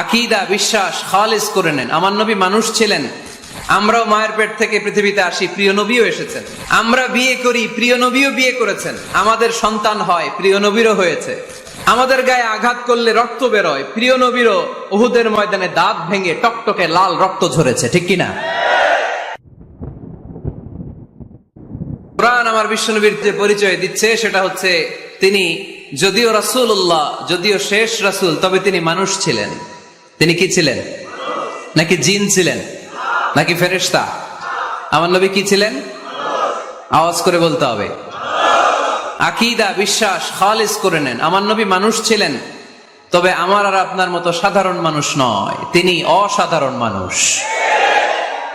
আকিদা, বিশ্বাস খালিজ করে নেন। আমার নবী মানুষ ছিলেন। আমরাও মায়ের পেট থেকে পৃথিবীতে আসি, প্রিয় নবীও এসেছেন। আমরা বিয়ে করি, প্রিয় নবীও বিয়ে করেছেন। আমাদের সন্তান হয়, প্রিয় নবীরও হয়েছে। আমাদের গায়ে আঘাত করলে রক্ত বেরোয়। প্রিয় নবীরও উহুদের ময়দানে দাঁত ভেঙে টকটকে লাল রক্ত ঝরেছে, ঠিক কিনা? কোরআন আমার বিশ্বনবীর যে পরিচয় দিচ্ছে, সেটা হচ্ছে তিনি, যদিও রাসূলুল্লাহ, যদিও শেষ রাসুল, তবে তিনি মানুষ ছিলেন। তিনি কি ছিলেন? নাকি জিন ছিলেন? নাকি ফেরেশতা? আমার নবী কি ছিলেন? আওয়াজ করে বলতে হবে। আকিদা, বিশ্বাস খালিজ করে নেন। আমার নবী মানুষ ছিলেন, তবে আমার আর আপনার মতো সাধারণ মানুষ নয়। তিনি অসাধারণ মানুষ।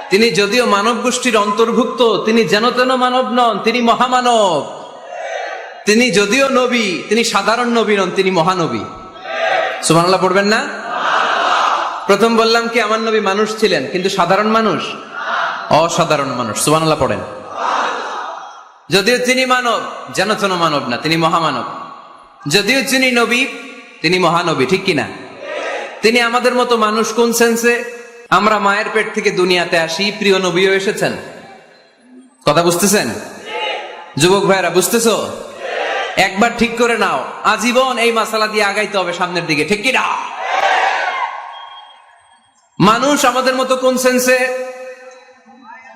তিনি যদিও মানব গোষ্ঠীর অন্তর্ভুক্ত, তিনি যেন তেন মানব নন, তিনি মহামানব। তিনি যদিও নবী, তিনি সাধারণ নবী নন, তিনি মহানবী। সুবহানাল্লাহ, পড়বেন না? প্রথম বললাম কি, আমার নবী মানুষ ছিলেন, কিন্তু সাধারণ মানুষ? অসাধারণ মানুষ, সুবহানাল্লাহ পড়েন। যদিও তিনি মানব, যেন তেন মানব না, তিনি মহামানব। যদিও তিনি নবী, তিনি মহানবী, ঠিক কিনা? তিনি আমাদের মতো মানুষ কোন সেন্সে আমরা মায়ের পেট থেকে দুনিয়াতে আসি, প্রিয় নবীও এসেছেন। কথা বুঝতেছেন? যুবক ভাইরা বুঝতেছো? একবার ঠিক করে নাও, আজীবন এই মাসালা দিয়ে আগাইতে হবে সামনের দিকে, ঠিক কিনা? মানুষ আমাদের মতো কোন সেন্সে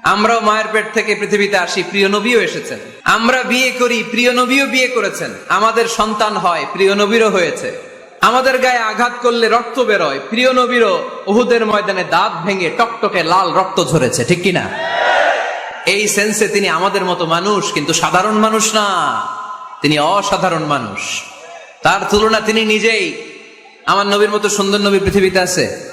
আমরাও মায়ের পেট থেকে পৃথিবীতে আসি, প্রিয় নবীও এসেছেন। আমরা বিয়ে করি, প্রিয় নবীও বিয়ে করেছেন। আমাদের সন্তান হয়, প্রিয় নবীরও হয়েছে। আমাদের গায়ে আঘাত করলে রক্ত বেরোয় প্রিয় নবীরও উহুদের ময়দানে দাঁত ভেঙে টকটকে লাল রক্ত ঝরেছে, ঠিক কিনা? এই সেন্সে তিনি আমাদের মতো মানুষ, কিন্তু সাধারণ মানুষ না। তিনি অসাধারণ মানুষ। তার তুলনা তিনি নিজেই। আমার নবীর মতো সুন্দর নবী পৃথিবীতে আছে।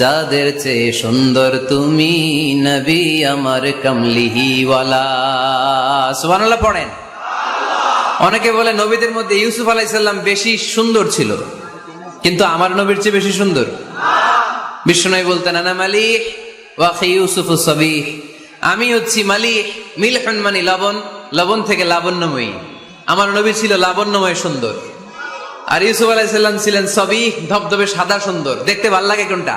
চাঁদের চেয়ে সুন্দর তুমি নবী আমার কমলিহিওয়ালা। সুবহানাল্লাহ পড়েন। অনেকে বলে নবীদের মধ্যে ইউসুফ আলাইসাল্লাম বেশি সুন্দর ছিল, কিন্তু আমার নবীর চেয়ে বেশি সুন্দর। বিষ্ণু বলতেন, আনা মালিক ওয়াখি ইউসুফ সবিহ। আমি হচ্ছি মালিক মিলহন মানি লবণ লবণ থেকে লাবণ্যময়ী। আমার নবী ছিল লাবণ্যময় সুন্দর। আর ইউসুফ আলাইসাল্লাম ছিলেন সবিহ, ধবধবে সাদা সুন্দর। দেখতে ভালো লাগে কোনটা?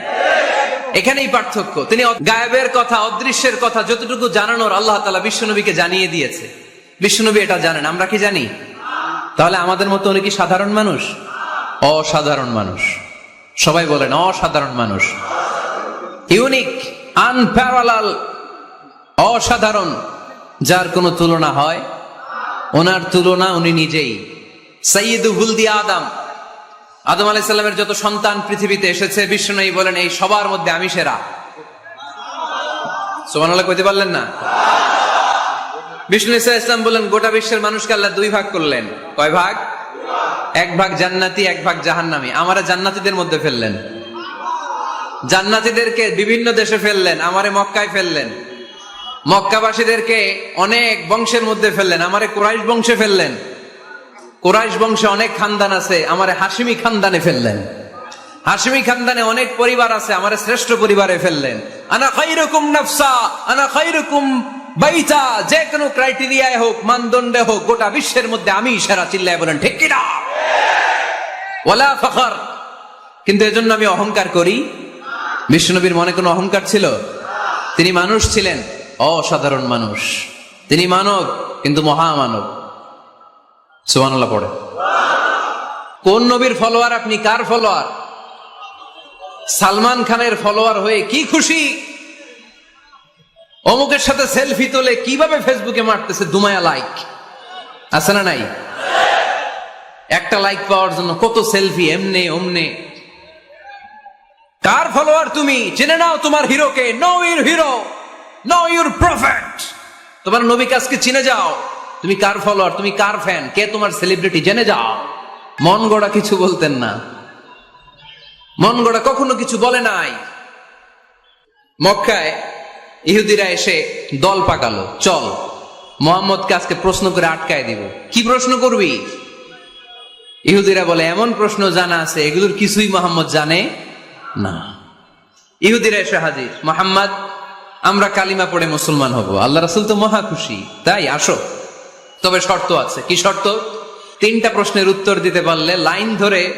এখানেই পার্থক্য। তিনি গায়েবের কথা, অদৃশ্যের কথা যতটুকু জানানোর আল্লাহ তালা বিশ্বনবীকে জানিয়ে দিয়েছে। বিশ্বনবী এটা জানেন, আমরা কি জানি? তাহলে আমাদের মতো উনি কি সাধারণ মানুষ? অসাধারণ মানুষ। সবাই বলেন, অসাধারণ মানুষ। ইউনিক, আনপ্যারালাল, অসাধারণ, যার কোনো তুলনা হয়? ওনার তুলনা উনি নিজেই। সৈয়দ হুলদি আদম। আদম আলাইসাল্লামের যত সন্তান পৃথিবীতে এসেছে বিষ্ণু বলেন, এই সবার মধ্যে আমি সেরা। সোমান কইতে পারলেন না? বিষ্ণু ইসা ইসলাম বললেন, গোটা বিশ্বের মানুষকে আল্লাহ দুই ভাগ করলেন। কয় ভাগ? এক ভাগ জান্নাতি, এক ভাগ জাহান্নামি। আমারে জান্নাতীদের মধ্যে ফেললেন। জান্নাতীদেরকে বিভিন্ন দেশে ফেললেন, আমারে মক্কায় ফেললেন। মক্কাবাসীদেরকে অনেক বংশের মধ্যে ফেললেন, আমারে কোরাইশ বংশে ফেললেন। কোরাইশ বংশে অনেক খানদান আছে, আমারে হাসিমি খানদানে ফেললেন। হাসিমি খানদানে অনেক পরিবার আছে, আমারে শ্রেষ্ঠ পরিবারে ফেললেন। আনা খাইরকুম নফসা, আনা খাইরকুম বাইতা, যে কোনো ক্রাইটেরিয়ায় হোক, মানদণ্ডে হোক, গোটা বিশ্বের মধ্যে আমি সেরা চিল্লায় বলেন, ঠিক কিনা? ওলা ফখর। কিন্তু এজন্য আমি অহংকার করি। বিষ্ণুনবীর মনে কোনো অহংকার ছিল? তিনি মানুষ ছিলেন, অসাধারণ মানুষ। তিনি মানব, কিন্তু মহামানব। সুবহানাল্লাহ, পড়ে। কোন নবীর ফলোয়ার আপনি? কার ফলোয়ার সালমান খানের ফলোয়ার হয়ে কি খুশি? অমুকের সাথে সেলফি তোলে কীভাবে ফেসবুকে মারতেছে? দুমায়া লাইক আছে না নাই? একটা লাইক পাওয়ার জন্য কত সেলফি এমনে, অমনে। কার ফলোয়ার তুমি? জেনে নাও তোমার হিরোকে। Know your hero know your prophet তোমার নবী কাজকে চিনে যাও। তুমি কার ফলোয়ার তুমি কার ফ্যান কে তোমার সেলিব্রিটি জেনে যাও। মন গড়া কিছু বলতেন না। মন গড়া কখনো কিছু বলে নাই। মক্কায় ইহুদিরা এসে দল পাকালো। চল, মোহাম্মদকে আজকে প্রশ্ন করে আটকায় দিব। কি প্রশ্ন করবি? ইহুদিরা বলে, এমন প্রশ্ন জানা আছে, এগুলোর কিছুই মোহাম্মদ জানে না। ইহুদিরা এসে হাজির, মোহাম্মদ, আমরা কালিমা পড়ে মুসলমান হব। আল্লাহ রাসুল তো মহা খুশি। তাই, আসো। তবে শর্ত আছে। কি শর্ত? তিনটা প্রশ্নের উত্তর দিতে পারলে লাইন ধরে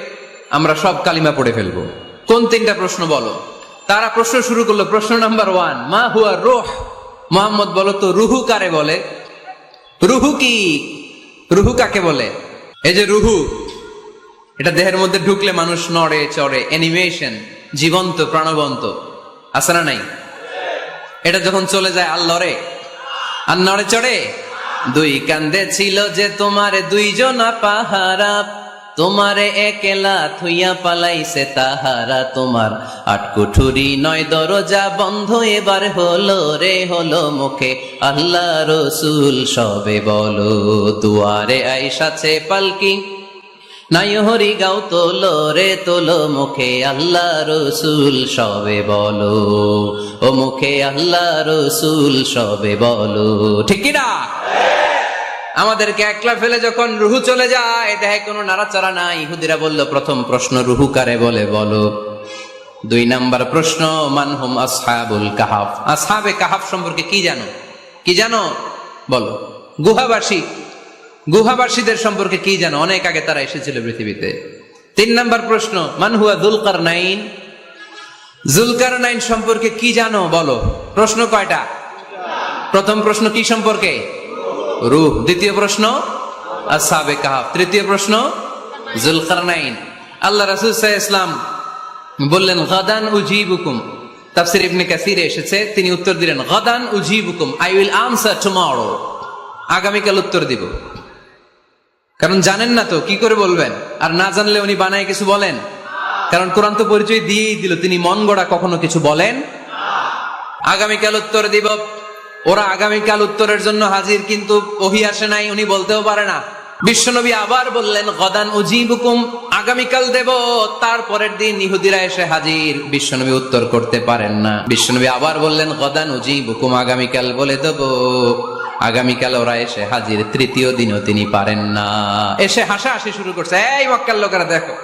আমরা সব কালিমা পড়ে ফেলব। কোন তিনটা প্রশ্ন বলো? তারা প্রশ্ন শুরু করল, প্রশ্ন নাম্বার ওয়ান, মা হুয়া রোহ? মোহাম্মদ বলো তো, রুহু কারে বলে? রুহু কি? রুহু কাকে বলে? এই যে রুহু, এটা দেহের মধ্যে ঢুকলে মানুষ নড়ে চড়ে অ্যানিমেশন জীবন্ত, প্রাণবন্ত। আছে না নাই? এটা যখন চলে যায় আর লড়ে আর নড়ে চড়ে? দুই কান্দে ছিল যে তোমার দুইজনা পাহারা। তোমারে একেলা থুইয়া পালাইছে তাহারা। তোমার আটকুঠুরি নয় দরজা বন্ধ এবার হলো রে, হলো মুখে। আল্লাহ রসুল সবে বলো, দুয়ারে আইসাছে পালকি। নাই হরি গাও তোলো রে তোলো মুখে আল্লাহ রসুল, সবে বলো। ও মুখে আল্লাহ রসুল, সবে বলো। ঠিক না? আমাদেরকে একলা ফেলে যখন রুহু চলে যায় দেখে কোনো নাড়াচাড়া নাই। ইহুদিরা বলল, প্রথম প্রশ্ন রুহু কারে বলে? বলো। দুই নাম্বার প্রশ্ন মানহুম আসহাবুল কাহাফ? আসহাবে কাহাফ সম্পর্কে কি জানো? কি জানো? বলো। গুহাবাসী গুহাবাসীদের সম্পর্কে কি জানো? অনেক আগে তারা এসেছিল পৃথিবীতে। তিন নাম্বার প্রশ্ন মানহুয়া দুলকার নাইন জুলকার নাইন সম্পর্কে কি জানো? বলো। প্রশ্ন কয়টা? প্রথম প্রশ্ন কি সম্পর্কে? রুহ। দ্বিতীয় প্রশ্ন আসাবে কাহাব তৃতীয় প্রশ্ন জুলকার নাইন আল্লাহ রাসুল ইসলাম বললেন, গাদান উজিবুকুম। তাফসির ইবনে কাসিরে এসেছে। তিনি উত্তর দিলেন, গাদান উজিবুকুম। আই উইল আনসার টুমরো আগামীকাল উত্তর দিব। কারণ জানেন না তো, কি করে বলবেন? আর না জানলে উনি বানায় কিছু বলেন? কারণ কোরআন তো পরিচয় দিয়েই দিল, তিনি মন গড়া কখনো কিছু বলেন? আগামীকাল উত্তর দিব। ওরা আগামীকাল উত্তরের জন্য হাজির, কিন্তু ওহি আসে নাই, উনি বলতেও পারে না। বিশ্বনবী আবার বললেন, গদান উজিবুকুম, আগামীকাল দেব, তারপরের দিন ইহুদিরা এসে হাজির। বিশ্বনবী উত্তর করতে পারেন না। বিশ্বনবী আবার বললেন, গদান উজিবুকুম, আগামীকাল বলে দেব। আগামীকাল ওরা এসে হাজির, তৃতীয় দিনও তিনি পারেন না। এসে হাসা হাসি শুরু করছে। এই মক্কার লোকেরা দেখো,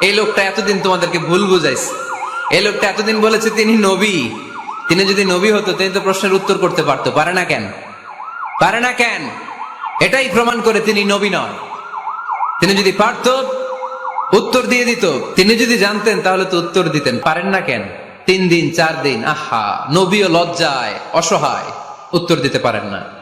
এই লোকটা এতদিন তোমাদেরকে ভুল বুঝাইছে। এই লোকটা এতদিন বলেছে তিনি নবী। তিনি যদি নবী হতো, তিনি তো প্রশ্নের উত্তর করতে পারতো। পারে না কেন? পারে না কেন? এটাই প্রমাণ করে তিনি নবী নয়। তিনি যদি পারত, উত্তর দিয়ে দিত। তিনি যদি জানতেন, তাহলে তো উত্তর দিতেন। পারেন না কেন? তিন দিন, চার দিন, আহা, নবীও লজ্জায়, অসহায়। উত্তর দিতে পারেন না।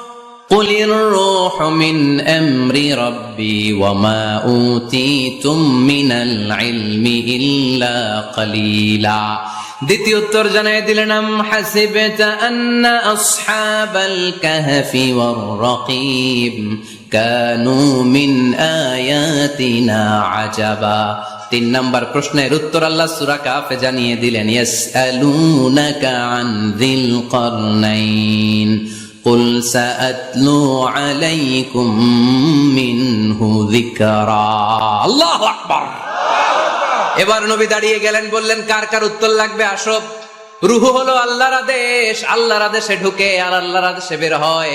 قل الروح من أمر ربي وما أوتيتم من العلم إلا قليلا দ্বিতীয় উত্তর জানাই দিলেন আম হাসিবতা আন্না আসহাবাল কাহফি ওয়ার রাকিব কানু মিন আয়াতিনা আজাবা তিন নাম্বার প্রশ্নের উত্তর আল্লাহ সূরা কাফে জানিয়ে দিলেন ইয়াসআলুনাকা আন যিল কারনাইন قل سأتلو عليكم منه ذكرا الله أكبر এবার নবী দাঁড়িয়ে গেলেন বললেন কার কার উত্তর লাগবে আসো রুহু হলো আল্লাহর আদেশ আল্লাহর আদেশে ঢুকে আর আল্লাহর আদেশে বের হয়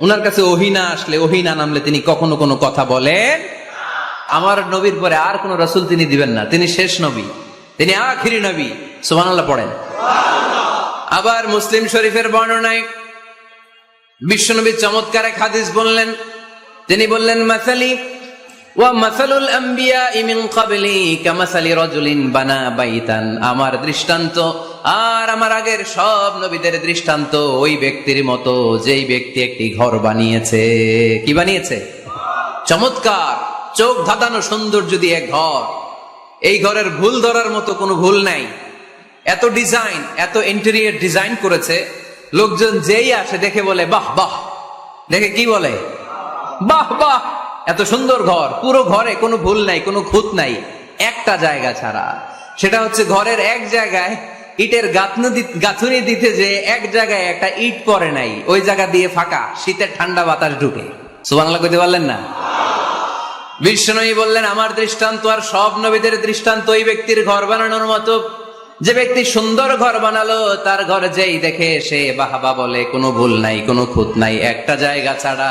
ওনার কাছে ওহিনা আসলে ওহিনা নামলে তিনি কখনো কোনো কথা বলেন আমার নবীর পরে আর কোন রসুল তিনি দিবেন না। তিনি শেষ নবী। তিনি আখিরি নবী। সুবহানাল্লাহ পড়েন। আবার মুসলিম শরীফের বর্ণনায় বিশ্বনবী চমৎকার এক হাদিস বললেন। তিনি বললেন মাসালি ওয়া মাসালুল আম্বিয়া ক্বাবলি কামাসালি রাজুলিন বানা বাইতান। আমার দৃষ্টান্ত আর আমার আগের সব নবীদের দৃষ্টান্ত ওই ব্যক্তির মতো, যেই ব্যক্তি একটি ঘর বানিয়েছে। কি বানিয়েছে? চমৎকার! চোখ ধাঁধানো সৌন্দর্য দিয়ে ঘর, এই ঘরের ভুল ধরার মতো কোনো ভুল নাই। এত ডিজাইন, এত ইন্টেরিয়ার ডিজাইন করেছে, লোকজন যেই আসে দেখে বলে, বাহ বাহ। দেখে কি বলে? বাহ বাহ। এত সুন্দর ঘর, পুরো ঘরে কোনো ভুল নাই, কোনো খুঁত নাই, একটা জায়গা ছাড়া। সেটা হচ্ছে ঘরের এক জায়গায় ইটের গাঁথনি গাঁথুনি দিতে যে এক জায়গায় একটা ইট পরে নাই, ওই জায়গা দিয়ে ফাঁকা শীতের ঠান্ডা বাতাস ঢুকে। সুবাংলা করতে পারলেন না? বিষ্ণনবী বললেন, আমার দৃষ্টান্ত আর সব নবীদের দৃষ্টান্ত ওই ব্যক্তির ঘর বানানোর মতো। যে ব্যক্তি সুন্দর ঘর বানালো, তার ঘর যেই দেখে সে বাহাবা বলে, কোনো ভুল নাই, কোনো খুঁত নাই, একটা জায়গা ছাড়া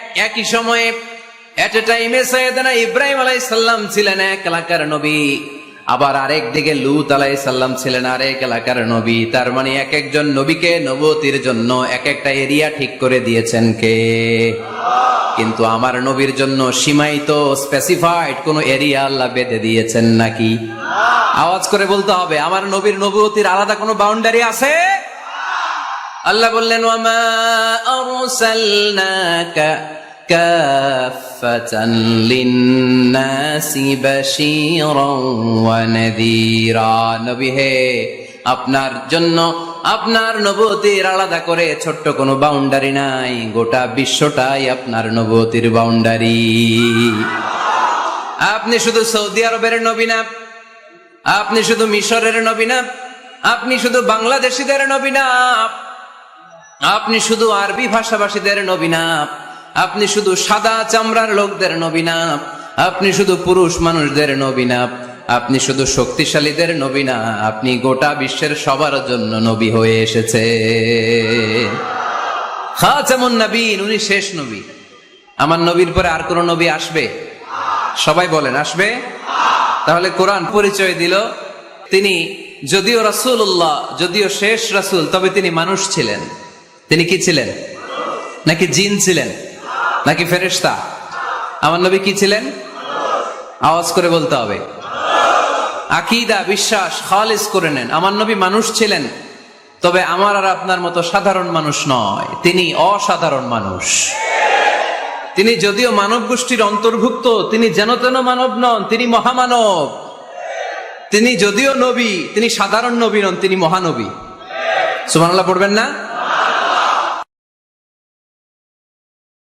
একই সময়ে এট এ টাইমে সৈয়দনা ইব্রাহিম আলাইসাল্লাম ছিলেন এক এলাকার নবী। আবার আরেক দিকে লুত আলাই সাল্লাম ছিলেন আরেক এলাকার নবী। তার মানে এক একজন নবীকে নবতির জন্য এক একটা এরিয়া ঠিক করে দিয়েছেন কে? কিন্তু আমার নবীর জন্য সীমায়িত স্পেসিফাইড কোন এরিয়া আল্লাহ বেঁধে দিয়েছেন নাকি? আওয়াজ করে বলতে হবে, আমার নবীর নবতির আলাদা কোনো বাউন্ডারি আছে? আল্লাহ বললেন ওয়ামা আরসালনাকা লিন্নাসি বাশীরান ওয়া নাযীরা আপনার জন্য, আপনার নবতির আলাদা করে ছোট্ট কোনো বাউন্ডারি নাই। গোটা বিশ্বটাই আপনার নবতির বাউন্ডারি আপনি শুধু সৌদি আরবের নবী না, আপনি শুধু মিশরের নবী না, আপনি শুধু বাংলাদেশিদের নবী না, আপনি শুধু আরবি ভাষাভাষীদের নবী না আপনি শুধু সাদা চামড়ার লোকদের নবী না। আপনি শুধু পুরুষ মানুষদের নবী না। আপনি শুধু শক্তিশালীদের নবী না। আপনি গোটা বিশ্বের সবার জন্য নবী হয়ে এসেছে। খাতামুন নবীন, উনি শেষ নবী। আমার নবীর পরে আর কোন নবী আসবে? সবাই বলেন, আসবে? তাহলে কোরআন পরিচয় দিল। তিনি যদিও রাসূলুল্লাহ, যদিও শেষ রাসূল, তবে তিনি মানুষ ছিলেন। তিনি কি ছিলেন? নাকি জিন ছিলেন? নাকি ফেরেশতা? আমার নবী কি ছিলেন? আওয়াজ করে বলতে হবে। আকিদা, বিশ্বাস, খালিস করে নেন। আমার নবী মানুষ ছিলেন, তবে আমার আর আপনার মতো সাধারণ মানুষ নয়। তিনি অসাধারণ মানুষ। তিনি যদিও মানব গোষ্ঠীর অন্তর্ভুক্ত, তিনি যেন তেন মানব নন, তিনি মহামানব। তিনি যদিও নবী, তিনি সাধারণ নবী নন, তিনি মহানবী। সুমানাল্লাহ পড়বেন না?